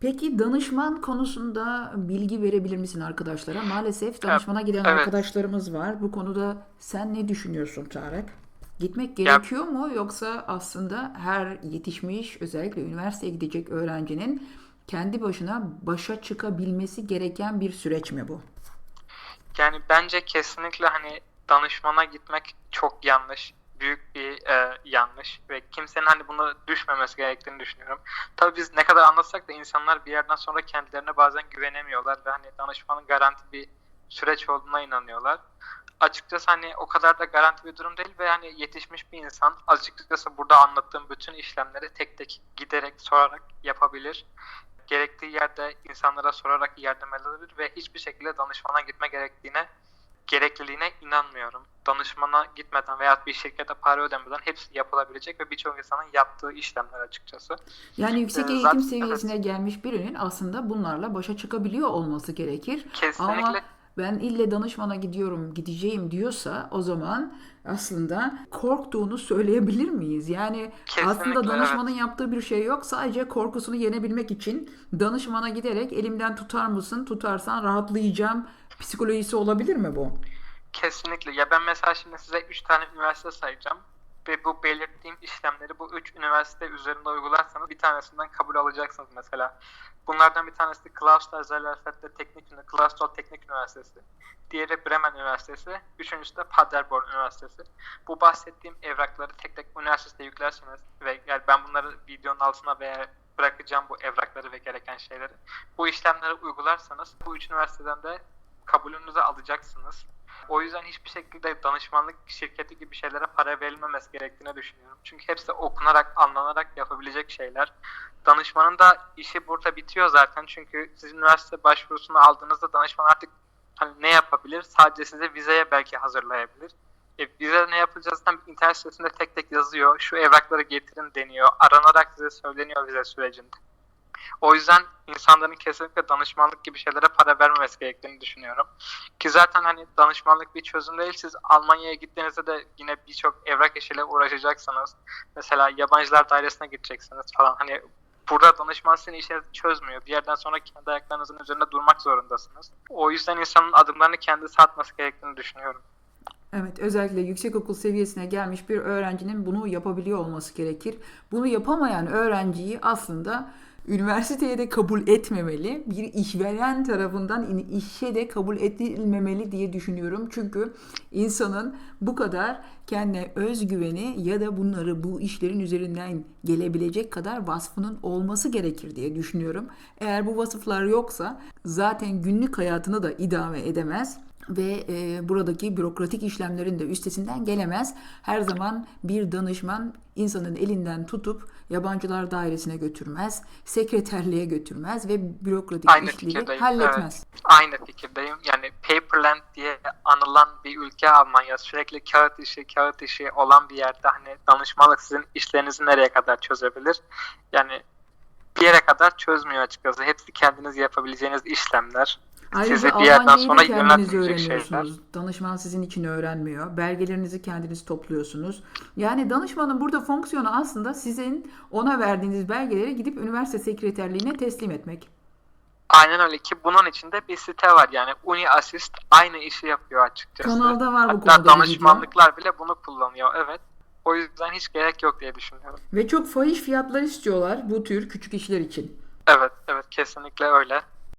Peki danışman konusunda bilgi verebilir misin arkadaşlara? Maalesef danışmana giden evet. arkadaşlarımız var. Bu konuda sen ne düşünüyorsun Tarık? Gitmek gerekiyor mu yoksa aslında her yetişmiş özellikle üniversiteye gidecek öğrencinin kendi başına başa çıkabilmesi gereken bir süreç mi bu? Yani bence kesinlikle hani danışmana gitmek çok yanlış. Büyük bir e, yanlış ve kimsenin hani bunu düşmemesi gerektiğini düşünüyorum. Tabii biz ne kadar anlatsak da insanlar bir yerden sonra kendilerine bazen güvenemiyorlar ve hani danışmanın garanti bir süreç olduğuna inanıyorlar. Açıkçası hani o kadar da garanti bir durum değil ve hani yetişmiş bir insan açıkçası burada anlattığım bütün işlemleri tek tek giderek sorarak yapabilir. Gerektiği yerde insanlara sorarak yardım edebilir ve hiçbir şekilde danışmana gitme gerektiğine gerekliliğine inanmıyorum. Danışmana gitmeden veya bir şirkete para ödemeden hepsi yapılabilecek ve birçok insanın yaptığı işlemler açıkçası. Yani yüksek Ee, eğitim zaten- seviyesine gelmiş birinin aslında bunlarla başa çıkabiliyor olması gerekir. Ama Kesinlikle ben ille danışmana gidiyorum, gideceğim diyorsa o zaman aslında korktuğunu söyleyebilir miyiz? Yani aslında Kesinlikle, danışmanın yaptığı bir şey yok. Sadece korkusunu yenebilmek için danışmana giderek elimden tutar mısın? Tutarsan rahatlayacağım psikolojisi olabilir mi bu? Kesinlikle. Ya ben mesela şimdi size 3 tane üniversite sayacağım ve bu belirttiğim işlemleri bu 3 üniversite üzerinde uygularsanız bir tanesinden kabul alacaksınız mesela. Bunlardan bir tanesi Clausthal Zellerfeld'de Teknik Clausthal Teknik Üniversitesi. Diğeri Bremen Üniversitesi. Üçüncüsü de Paderborn Üniversitesi. Bu bahsettiğim evrakları tek tek üniversitede yüklerseniz ve yani ben bunları videonun altına veya bırakacağım bu evrakları ve gereken şeyleri. Bu işlemleri uygularsanız bu üç üniversiteden de kabulünüzü alacaksınız. O yüzden hiçbir şekilde danışmanlık şirketi gibi şeylere para verilmemesi gerektiğini düşünüyorum. Çünkü hepsi okunarak, anlanarak yapabilecek şeyler. Danışmanın da işi burada bitiyor zaten. Çünkü siz üniversite başvurusunu aldığınızda danışman artık hani ne yapabilir? Sadece size vizeye belki hazırlayabilir. E, vize ne yapacağız? Zaten internet sitesinde tek tek yazıyor. Şu evrakları getirin deniyor. Aranarak size söyleniyor vize sürecinde. O yüzden insanların kesinlikle danışmanlık gibi şeylere para vermemesi gerektiğini düşünüyorum. Ki zaten hani danışmanlık bir çözüm değil. Siz Almanya'ya gittiğinizde de yine birçok evrak işiyle uğraşacaksınız. Mesela yabancılar dairesine gideceksiniz falan. Hani burada danışman sizin işinizi çözmüyor. Bir yerden sonra kendi ayaklarınızın üzerinde durmak zorundasınız. O yüzden insanın adımlarını kendisi atması gerektiğini düşünüyorum. Evet, özellikle yüksekokul seviyesine gelmiş bir öğrencinin bunu yapabiliyor olması gerekir. Bunu yapamayan öğrenciyi aslında üniversiteye de kabul etmemeli, bir işveren tarafından işe de kabul edilmemeli diye düşünüyorum. Çünkü insanın bu kadar kendine özgüveni ya da bunları bu işlerin üzerinden gelebilecek kadar vasfının olması gerekir diye düşünüyorum. Eğer bu vasıflar yoksa zaten günlük hayatını da idame edemez ve e, buradaki bürokratik işlemlerin de üstesinden gelemez. Her zaman bir danışman insanın elinden tutup yabancılar dairesine götürmez, sekreterliğe götürmez ve bürokratik Aynı işleri fikirdeyim. halletmez. Evet, aynı fikirdeyim. Yani paperland diye anılan bir ülke Almanya. Sürekli kağıt işi, kağıt işi olan bir yerde hani danışmanlık sizin işlerinizi nereye kadar çözebilir? Yani bir yere kadar çözmüyor açıkçası. Hepsi kendiniz yapabileceğiniz işlemler. Ayrıca Sizi bir yerden Almanya'yı sonra da kendiniz yöneltmeyecek öğreniyorsunuz. Danışman sizin için öğrenmiyor. Belgelerinizi kendiniz topluyorsunuz. Yani danışmanın burada fonksiyonu aslında sizin ona verdiğiniz belgeleri gidip üniversite sekreterliğine teslim etmek. Aynen öyle ki bunun içinde bir site var yani Uni Assist aynı işi yapıyor açıkçası. Kanalda var bu Hatta konuda bir danışmanlıklar bile bunu kullanıyor evet. O yüzden hiç gerek yok diye düşünüyorum. Ve çok fahiş fiyatlar istiyorlar bu tür küçük işler için. Evet evet kesinlikle öyle.